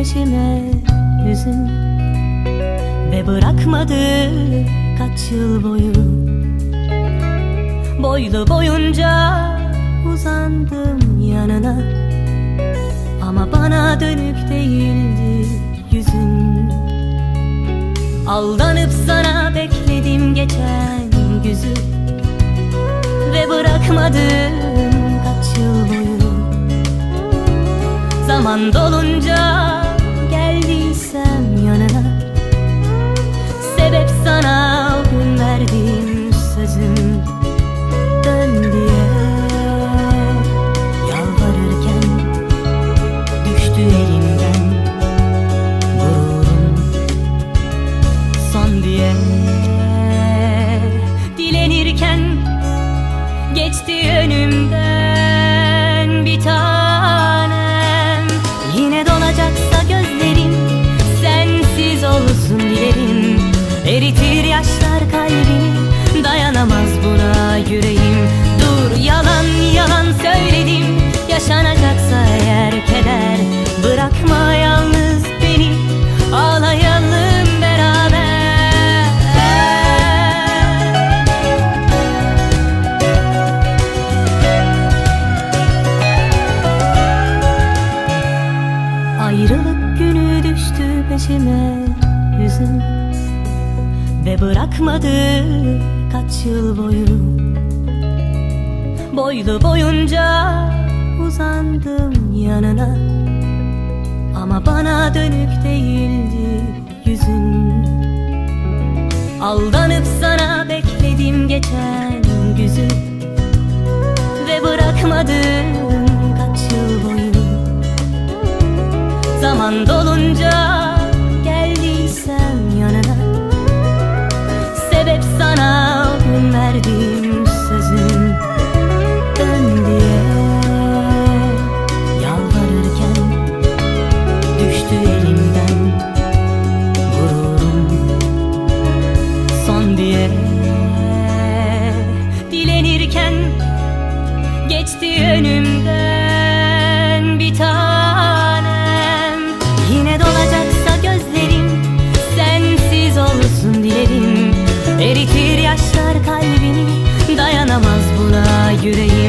peşime yüzüm Ve bırakmadı kaç yıl boyu. Boylu boyunca uzandım yanına Ama bana dönük değildi yüzün. Aldanıp sana bekledim geçen güzü Ve bırakmadım kaç yıl boyu. Zaman dolunca Dilenirken geçti önümden bir tanem. Yine dolacaksa gözlerim sensiz olsun dilerim. Eritir yaşlar kalbimi dayanamaz buna yüreğim Ayrılık günü düştü peşime yüzüm Ve bırakmadı kaç yıl boyu. Boylu boyunca uzandım yanına Ama bana dönük değildi yüzün. Aldanıp sana bekledim geçen güzü Zaman dolunca geldiysem yanına. Sebep sana gün verdiğim sözün Dön diye yalvarırken Düştü elimden gururum. Son diye dilenirken Geçti önümden. 揺れ